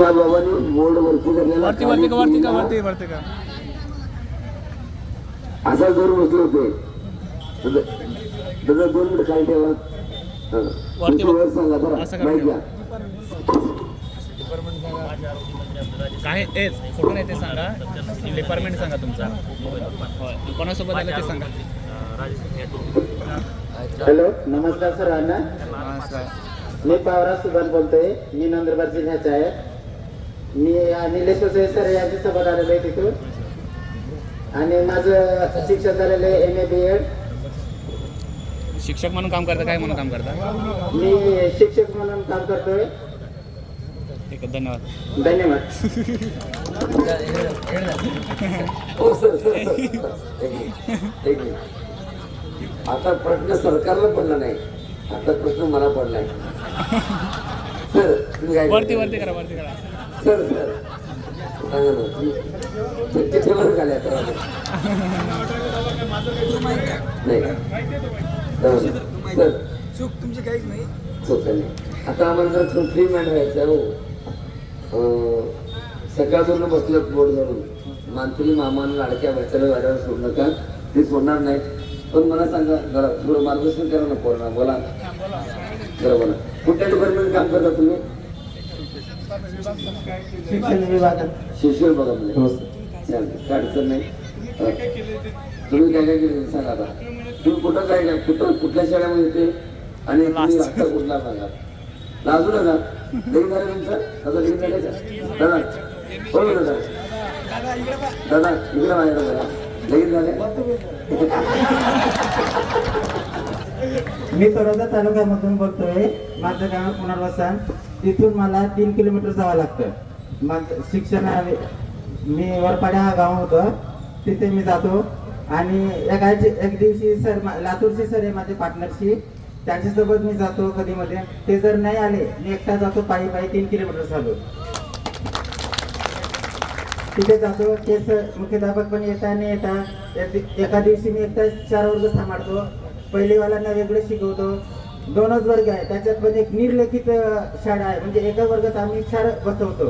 बाबांनी बोर्ड वरती धरलेला वरती वरती का वरती का वरती वरती का? असा जोर बसले होते. दादा दादा दोन मिनिट काय ठेवा. वरती वर सांगा माहिती ठेवा. घ्या काय ए फोटो नाही ते सांगा. डिपार्टमेंट सांगा तुमचा. कोणासोबत आलं ते सांगा. हॅलो? नमस्कार सर्वांना नमस्कार. मी पावरा सुभाष बोलतोय. मी नंदुरबार जिल्ह्याचा आहे. मी निलेश वसई सर यांच्यासोबत आलेलो आहे तिथून आणि माझं शिक्षण झालेलं आहे एम ए बी एड शिक्षक म्हणून काम करता काय म्हणून काम करता? मी शिक्षक म्हणून काम करतोय. ठीक आहे धन्यवाद. धन्यवाद. हो आता प्रश्न सरकारला पडला नाही. आता प्रश्न मला पडलाय वरती? वरती करा वरती करा. सर सर ना तिथे आता नाही सर चूक तुमची काहीच नाही. चूक नाही आता आम्हाला जर फ्री मॅन व्हायचं हो सकाळपासून बसलं बोर्ड धरून मंत्री मामानं लाडक्या बच्चाला वाड्यावर सोडू नका ते सोडणार नाही पण मला सांगा जरा थोडं मार्गदर्शन करा ना पोरणा बोला बरं बोला कुठल्या डिपार्टमेंट काम करता तुम्ही शिक्षण विभागात चालतं काय अडचण नाही. तुम्ही काय काय केलं सांगा आता. तुम्ही कुठं काय काय कुठं कुठल्या शाळेमध्ये आणि तुम्ही कुठला सांगा लाजू नका. लगीन झालं तुमचं? आता लगीन झालं का? दादा हो दादा. दादा इकडे बघा. लगीन झाले? मी तळोदा तालुक्यामधून बोलतोय. माझं गाव पुनर्वसन. तिथून मला तीन किलोमीटर जावं लागतं. मग शिक्षण मी वरपाड्या हा गाव होतं. तिथे मी जातो. आणि एकाची एक दिवशी सर मा- लातूरचे सर आहे माझे पार्टनरशी. त्यांच्यासोबत मी जातो कधी मध्ये ते जर नाही आले मी एकटा जातो पायी पायी तीन किलोमीटर चालू तिथे जातो. ते सर मुख्याध्यापक पण येता आणि येता. एक- एका दिवशी मी एकटा चार वर्ग सांभाळतो. पहिलीवाल्यांना वेगळं शिकवतो. दोनच वर्ग आहे. त्याच्यात पण एक निर्लेखित शाळा आहे. म्हणजे एका वर्गात आम्ही शाळा बसवतो.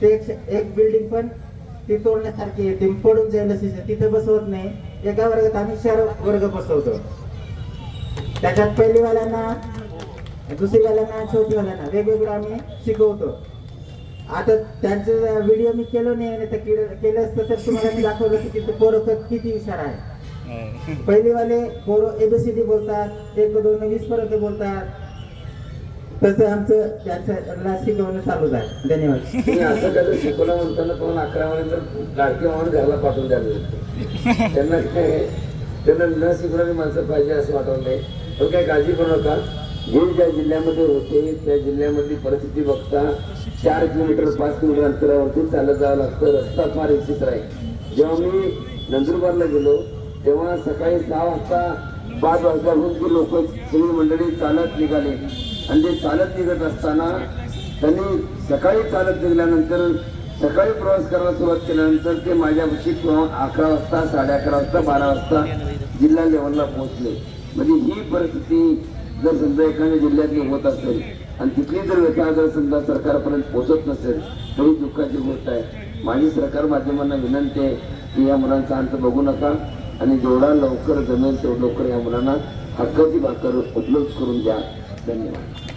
ते एक एक बिल्डिंग पण ती तोडण्यासारखी आहे. ती पडून जाईल अशी तिथे बसवत नाही. एका वर्गात आम्ही चार वर्ग बसवतो. त्याच्यात पहिलीवाल्यांना दुसरीवाल्यांना चौथीवाल्यांना वेगवेगळं आम्ही शिकवतो. आता त्यांचं व्हिडिओ मी केलो नाही नाही तर केलं असतं तर तुम्हाला मी दाखवलं की तिथं पोरं किती हुशार आहे पहिलेवाले पोरं एबीसीडी बोलतात एक दोन वीस पर्यंत बोलतात. तसं आमचं त्यांचं शिकवणं चालूच आहे धन्यवाद. तुम्ही असं काय शिकवलं म्हणताना पण अकरा नंतर लाडकी म्हणून घराला पाठवून द्यायला त्यांना काय त्यांना न शिकवणारी माणसं पाहिजे असं वाटवलं नाही. पण काय काळजी करू नका. जे ज्या जिल्ह्यामध्ये होते त्या जिल्ह्यामधली परिस्थिती बघता चार किलोमीटर पाच किलोमीटर अंतरावरती चालत जावं लागतं. रस्ता फार विचित्र आहे. जेव्हा मी नंदुरबारला गेलो तेव्हा सकाळी सहा वाजता पाच वाजल्यापासून ती लोक सगळी मंडळी चालत निघाले. आणि ते चालत निघत असताना त्यांनी सकाळी चालत निघाल्यानंतर सकाळी प्रवास करायला सुरुवात केल्यानंतर ते माझ्यापाशी किंवा अकरा वाजता साडे अकरा वाजता बारा वाजता जिल्हा लेवलला पोहोचले. म्हणजे ही परिस्थिती जर समजा एखाद्या जिल्ह्यातली होत असेल आणि तिथली जर व्यथा जर समजा सरकारपर्यंत पोहोचत नसेल ही दुःखाची गोष्ट आहे. माझी सरकार माध्यमांना विनंती आहे की या मुलांचा अंत बघू नका. आणि जेवढा लवकर जमेल तेवढं लवकर या मुलांना हक्काची भाकर उपलब्ध करून द्या. धन्यवाद.